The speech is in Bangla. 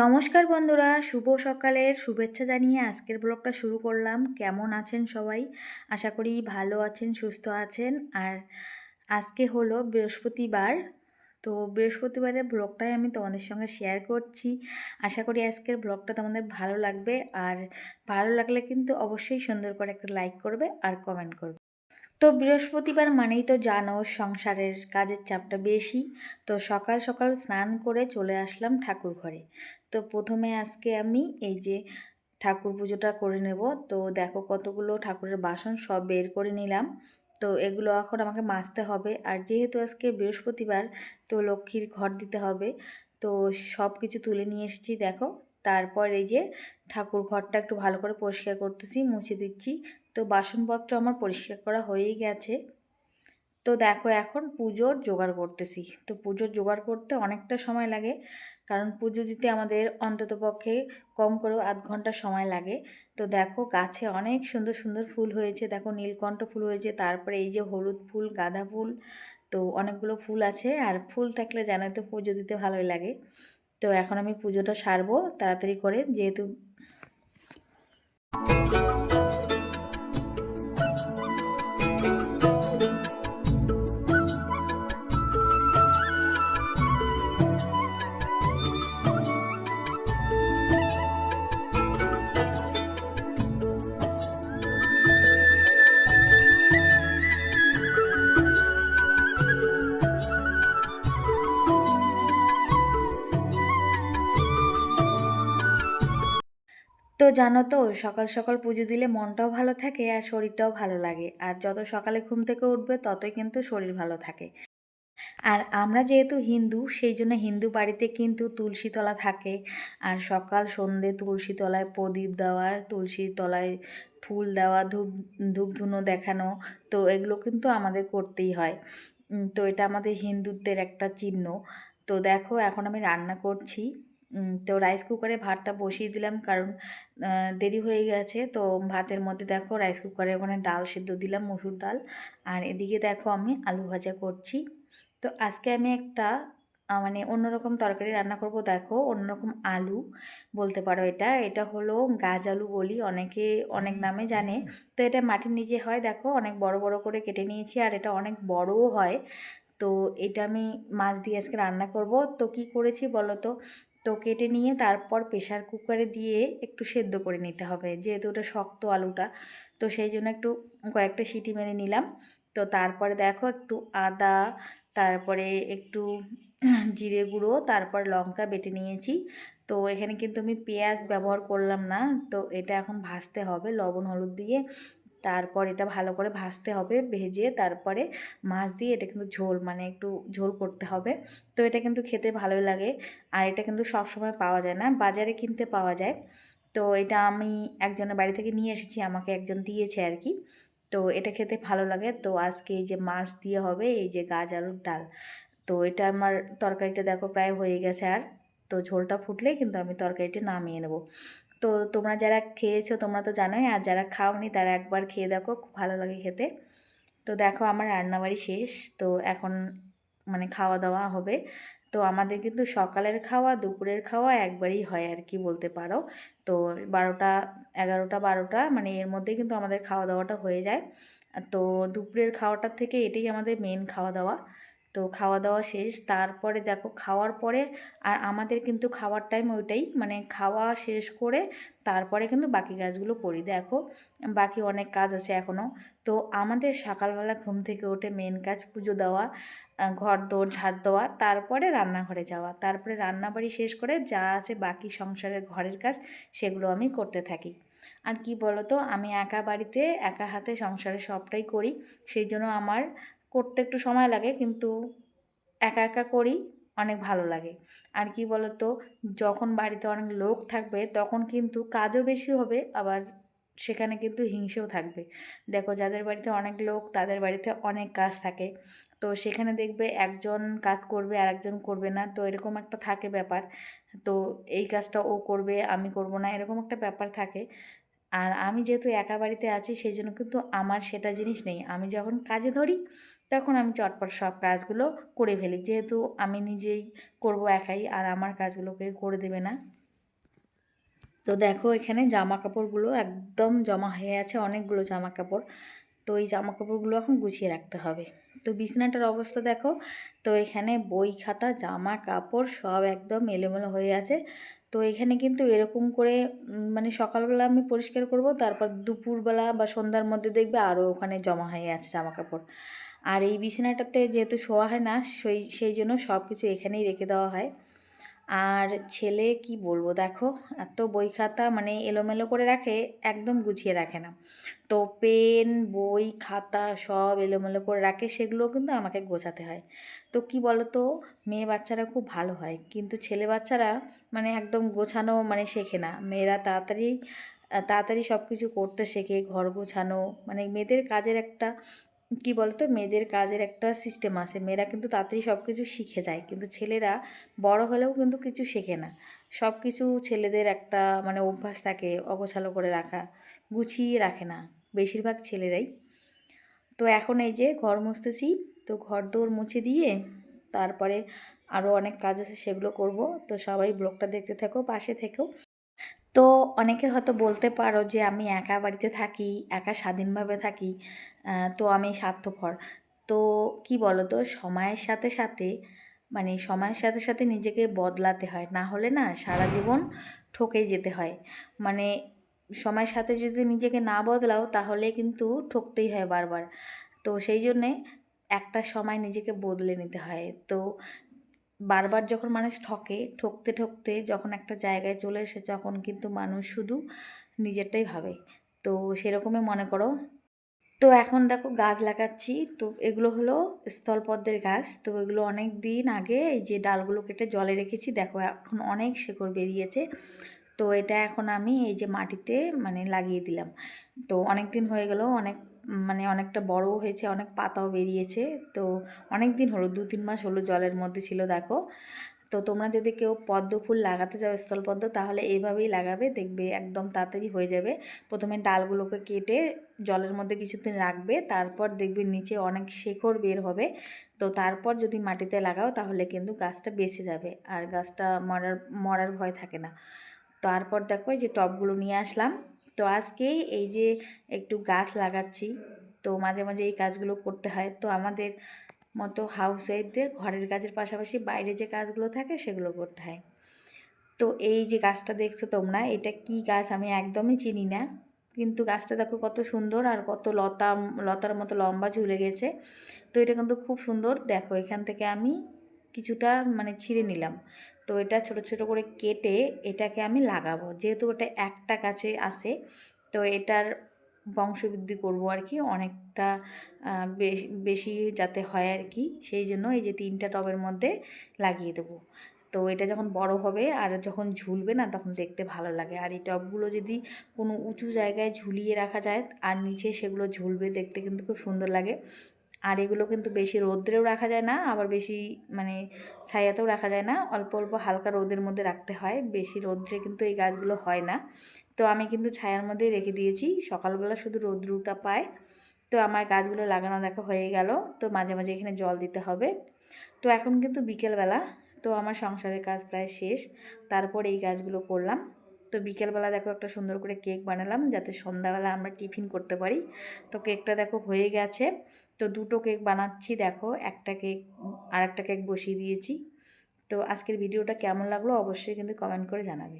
নমস্কার বন্ধুরা, শুভ সকালের শুভেচ্ছা জানিয়ে আজকের ব্লগটা শুরু করলাম। কেমন আছেন সবাই? আশা করি ভালো আছেন, সুস্থ আছেন। আর আজকে হলো বৃহস্পতিবার। তো বৃহস্পতিবারের ব্লগটাই আমি তোমাদের সঙ্গে শেয়ার করছি। আশা করি আজকের ব্লগটা তোমাদের ভালো লাগবে। আর ভালো লাগলে কিন্তু অবশ্যই সুন্দর করে একটা লাইক করবে আর কমেন্ট করবে। তো বৃহস্পতিবার মানেই তো জানো সংসারের কাজের চাপটা বেশি। তো সকাল সকাল স্নান করে চলে আসলাম ঠাকুর ঘরে। তো প্রথমে আজকে আমি এই যে ঠাকুর পুজোটা করে নেব। তো দেখো কতগুলো ঠাকুরের বাসন সব বের করে নিলাম। তো এগুলো এখন আমাকে মাজতে হবে। আর যেহেতু আজকে বৃহস্পতিবার, তো লক্ষ্মীর ঘর দিতে হবে। তো সব কিছু তুলে নিয়ে এসেছি, দেখো। তারপর এই যে ঠাকুর ঘরটা একটু ভালো করে পরিষ্কার করতেছি, মুছে দিচ্ছি। তো বাসনপত্র আমার পরিষ্কার করা হয়েই গেছে। তো দেখো এখন পুজোর জোগাড় করতেছি। তো পুজোর জোগাড় করতে অনেকটা সময় লাগে, কারণ পুজো দিতে আমাদের অন্তত পক্ষে কম করেও আধ ঘণ্টা সময় লাগে। তো দেখো গাছে অনেক সুন্দর সুন্দর ফুল হয়েছে, দেখো নীলকণ্ঠ ফুল হয়েছে, তারপরে এই যে হলুদ ফুল, গাঁদা ফুল, তো অনেকগুলো ফুল আছে, আর ফুল থাকলে জানো তো পুজো দিতে ভালোই লাগে। তো এখন আমি পুজোটা সারবো, তাড়াতাড়ি করে, যেহেতু জানো তো, সকাল সকাল পুজো দিলে মনটাও ভালো থাকে আর শরীরটাও ভালো লাগে। আর যত সকালে ঘুম থেকে উঠবে, ততই কিন্তু শরীর ভালো থাকে। আর আমরা যেহেতু হিন্দু, সেই জন্য হিন্দু বাড়িতে কিন্তু তুলসী তলা থাকে। আর সকাল সন্ধে তুলসী তলায় প্রদীপ দেওয়া, তুলসী তলায় ফুল দেওয়া, ধূপ ধূপ ধুনো দেখানো, তো এগুলো কিন্তু আমাদের করতেই হয়। তো এটা আমাদের হিন্দুদের একটা চিহ্ন। তো দেখো, এখন আমি রান্না করছি। তো রাইস কুকারে ভাতটা বসিয়ে দিলাম কারণ দেরি হয়ে গেছে। তো ভাতের মধ্যে দেখো রাইস কুকারে ওখানে ডাল সেদ্ধ দিলাম, মসুর ডাল। আর এদিকে দেখো আমি আলু ভাজা করছি। তো আজকে আমি একটা মানে অন্যরকম তরকারি রান্না করব। দেখো অন্যরকম আলু বলতে পারো এটা। এটা হলো গাজ আলু বলি, অনেকে অনেক নামে জানে। তো এটা মাটির নিচে হয়, দেখো অনেক বড় বড় করে কেটে নিয়েছি আর এটা অনেক বড়ও হয়। তো এটা আমি মাছ দিয়ে আজকে রান্না করব। তো কি করেছি বলো তো? তো কেটে নিয়ে তারপর প্রেশার কুকারে দিয়ে একটু সেদ্ধ করে নিতে হবে। যেহেতু ওটা শক্ত আলুটা, তো সেই জন্য একটু কয়েকটা সিটি মেরে নিলাম। তো তারপরে দেখো একটু আদা, তারপরে একটু জিরে গুঁড়ো, তারপর লঙ্কা বেটে নিয়েছি। তো এখানে কিন্তু আমি পেঁয়াজ ব্যবহার করলাম না, তো এটা এখন ভাজতে হবে, লবণ, হলুদ দিয়ে। তারপর এটা ভালো করে ভাজতে হবে, ভেজে তারপরে মাছ দিয়ে এটা কিন্তু ঝোল মানে একটু ঝোল করতে হবে। তো এটা কিন্তু খেতে ভালোই লাগে আর এটা কিন্তু সব সময় পাওয়া যায় না, বাজারে কিনতে পাওয়া যায়। তো এটা আমি একজনের বাড়ি থেকে নিয়ে এসেছি, আমাকে একজন দিয়েছে আর কি। তো এটা খেতে ভালো লাগে। তো আজকে এই যে মাছ দিয়ে হবে, এই যে গাছ আলুর ডাল, তো এটা আমার তরকারিটা দেখো প্রায় হয়ে গেছে আর। তো ঝোলটা ফুটলেই কিন্তু আমি তরকারিটা নামিয়ে নেব। তো তোমরা যারা খেয়েছো তোমরা তো জানোই, আর যারা খাওনি তারা একবার খেয়ে দেখো, খুব ভালো লাগে খেতে। তো দেখো আমার রান্নাবাড়ি শেষ, তো এখন মানে খাওয়া দাওয়া হবে। তো আমাদের কিন্তু সকালের খাওয়া, দুপুরের খাওয়া একবারই হয় আর কি বলতে পারো। তো বারোটা, এগারোটা, বারোটা মানে এর মধ্যে কিন্তু আমাদের খাওয়া দাওয়াটা হয়ে যায়। তো দুপুরের খাওয়াটার থেকে এটাই আমাদের মেন খাওয়া দাওয়া। তো খাওয়া দাওয়া শেষ। তারপরে দেখো খাওয়ার পরে আর আমাদের কিন্তু খাওয়ার টাইম ওইটাই। মানে খাওয়া শেষ করে তারপরে কিন্তু বাকি কাজগুলো করি। দেখো, বাকি অনেক কাজ আছে এখনও তো আমাদের সকালবেলা ঘুম থেকে উঠে মেন কাজ পুজো দেওয়া ঘর দৌড় ঝাড় দেওয়া, তারপরে রান্নাঘরে যাওয়া। তারপরে রান্নাবাড়ি শেষ করে যা আছে বাকি সংসারের ঘরের কাজ সেগুলো আমি করতে থাকি। আর কি বলতো? আমি একা বাড়িতে, একা হাতে সংসারে সবটাই করি। সেই জন্য আমার করতে একটু সময় লাগে, কিন্তু একা একা করি অনেক ভালো লাগে। আর কি বলতো, যখন বাড়িতে অনেক লোক থাকবে, তখন কিন্তু কাজও বেশি হবে, আবার সেখানে কিন্তু হিংসেও থাকবে। দেখো, যাদের বাড়িতে অনেক লোক, তাদের বাড়িতে অনেক কাজ থাকে। তো সেখানে দেখবে একজন কাজ করবে আর একজন করবে না, তো এরকম একটা থাকে ব্যাপার। তো এই কাজটা ও করবে, আমি করব না, এরকম একটা ব্যাপার থাকে। আর আমি যেহেতু একা বাড়িতে আছি, সেই জন্য কিন্তু আমার সেটা জিনিস নেই। আমি যখন কাজে ধরি তখন আমি চটপট সব কাজগুলো করে ফেলি। যেহেতু আমি নিজেই করব একাই, আর আমার কাজগুলোকে করে দেবে না। তো দেখো এখানে জামা কাপড়গুলো একদম জমা হয়ে আছে, অনেকগুলো জামা কাপড় তো এই জামা কাপড়গুলো এখন গুছিয়ে রাখতে হবে। তো বিছানাটার অবস্থা দেখো। তো এখানে বই খাতা জামা কাপড় সব একদম এলোমেলো হয়ে আছে। তো এখানে কিন্তু এরকম করে মানে সকালবেলা আমি পরিষ্কার করব, তারপর দুপুরবেলা বা সন্ধ্যার মধ্যে দেখবে আরও ওখানে জমা হয়ে আছে জামা কাপড় আর এই বিছানাটাতে যেহেতু শোয়া হয় না, সেই সেই জন্য সব কিছু এখানেই রেখে দেওয়া হয়। আর ছেলে কি বলব দেখো, এত বই খাতা মানে এলোমেলো করে রাখে, একদম গুছিয়ে রাখে না। তো পেন, বই, খাতা সব এলোমেলো করে রাখে, সেগুলো কিন্তু আমাকে গোছাতে হয়। তো কি বলো তো মেয়ে বাচ্চারা খুব ভালো হয়, কিন্তু ছেলে বাচ্চারা মানে একদম গোছানো মানে শেখে না। মেয়েরা তাড়াতাড়ি তাড়াতাড়ি সব কিছু করতে শেখে, ঘর গোছানো মানে মেয়েদের কাজের একটা কি বলতো? মেয়েদের কাজের একটা সিস্টেম আছে। মেয়েরা কিন্তু তাড়াতাড়ি সব কিছু শিখে যায়। কিন্তু ছেলেরা বড় হলেও কিন্তু কিছু শেখে না। সব কিছু ছেলেদের একটা মানে অভ্যাস থাকে অগোছালো করে রাখা। গুছিয়ে রাখে না। বেশিরভাগ ছেলেরাই। তো এখন এই যে ঘর মুছতেছি। তো ঘর দৌড় মুছে দিয়ে তারপরে আরও অনেক কাজ আছে সেগুলো করব। তো সবাই ব্লগটা দেখতে থাকো, পাশে থেকেও তো অনেকে হয়তো বলতে পারো যে আমি একা বাড়িতে থাকি, একা স্বাধীনভাবে থাকি তো আমি স্বার্থপর। তো কি বলো তো সময়ের সাথে সাথে মানে সময়ের সাথে সাথে নিজেকে বদলাতে হয়। না হলে না সারা জীবন ঠকে যেতে হয়। মানে সময়ের সাথে যদি নিজেকে না বদলাও, তাহলে কিন্তু ঠকতেই হয় বারবার। তো সেই জন্যে একটা সময় নিজেকে বদলে নিতে হয়। তো বারবার যখন মানুষ ঠকে, ঠকতে ঠকতে যখন একটা জায়গায় চলে এসে তখন কিন্তু মানুষ শুধু নিজেরটাই ভাবে। তো সেরকমই মনে করো। তো এখন দেখো গাছ লাগাচ্ছি। তো এগুলো হলো স্থলপদ্মের গাছ। তো এগুলো অনেক দিন আগে এই যে ডালগুলো কেটে জলে রেখেছি, দেখো এখন অনেক শেকড় বেরিয়েছে। তো এটা এখন আমি এই যে মাটিতে মানে লাগিয়ে দিলাম। তো অনেক দিন হয়ে গেল, অনেক মানে অনেকটা বড়ও হয়েছে, অনেক পাতাও বেরিয়েছে। তো অনেক দিন হলো দু তিন মাস হলো জলের মধ্যে ছিল, দেখো। তো তোমরা যদি কেউ পদ্ম ফুল লাগাতে চাও স্থলপদ্ম তাহলে এইভাবেই লাগাবে, দেখবে একদম তাড়াতাড়ি হয়ে যাবে। প্রথমে ডালগুলোকে কেটে জলের মধ্যে কিছুদিন রাখবে, তারপর দেখবে নিচে অনেক শেকড় বের হবে। তো তারপর যদি মাটিতে লাগাও, তাহলে কিন্তু গাছটা বেঁচে যাবে, আর গাছটা মরার মরার ভয় থাকে না। তারপর দেখো যে টবগুলো নিয়ে আসলাম। তো আজকে এই যে একটু গাছ লাগাচ্ছি, তো মাঝে মাঝে এই কাজগুলো করতে হয়। তো আমাদের মতো হাউস ওয়াইফদের ঘরের কাজের পাশাপাশি বাইরে যে কাজগুলো থাকে সেগুলো করতে হয়। তো এই যে গাছটা দেখছ তোমরা, এটা কি গাছ আমি একদমই চিনি না, কিন্তু গাছটা দেখো কত সুন্দর আর কত লতা, লতার মতো লম্বা ঝুলে গেছে। তো এটা কিন্তু খুব সুন্দর। দেখো এখান থেকে আমি কিছুটা মানে ছিঁড়ে নিলাম। তো এটা ছোট ছোট করে কেটে এটাকে আমি লাগাবো। যেহেতু ওটা একটা গাছে আছে, তো এটার বংশবৃদ্ধি করব আর কি, অনেকটা বেশি যাতে হয় আর কি, সেই জন্য এই যে তিনটা টবের মধ্যে লাগিয়ে দেবো। তো এটা যখন বড় হবে আর যখন ঝুলবে না, তখন দেখতে ভালো লাগে। আর এই টবগুলো যদি কোনো উঁচু জায়গায় ঝুলিয়ে রাখা যায়, আর নিচে সেগুলো ঝুলবে, দেখতে কিন্তু খুব সুন্দর লাগে। আর এগুলো কিন্তু বেশি রোদ্রেও রাখা যায় না, আবার বেশি মানে ছায়াতেও রাখা যায় না। অল্প অল্প হালকা রোদের মধ্যে রাখতে হয়, বেশি রোদ্রে কিন্তু এই গাছগুলো হয় না। তো আমি কিন্তু ছায়ার মধ্যে রেখে দিয়েছি, সকালবেলা শুধু রোদ্রুটা পায়। তো আমার গাছগুলো লাগানো দেখা হয়ে গেল, তো মাঝে মাঝে এখানে জল দিতে হবে। তো এখন কিন্তু বিকেলবেলা, তো আমার সংসারের কাজ প্রায় শেষ, তারপর এই গাছগুলো করলাম। তো বিকেলবেলা দেখো একটা সুন্দর করে কেক বানালাম, যাতে সন্ধ্যাবেলা আমরা টিফিন করতে পারি। তো কেকটা দেখো হয়ে গেছে তো দুটো কেক বানাচ্ছি, দেখো। একটা কেক আর একটা কেক বসিয়ে দিয়েছি। তো আজকের ভিডিওটা কেমন লাগল অবশ্যই কিন্তু কমেন্ট করে জানাবে।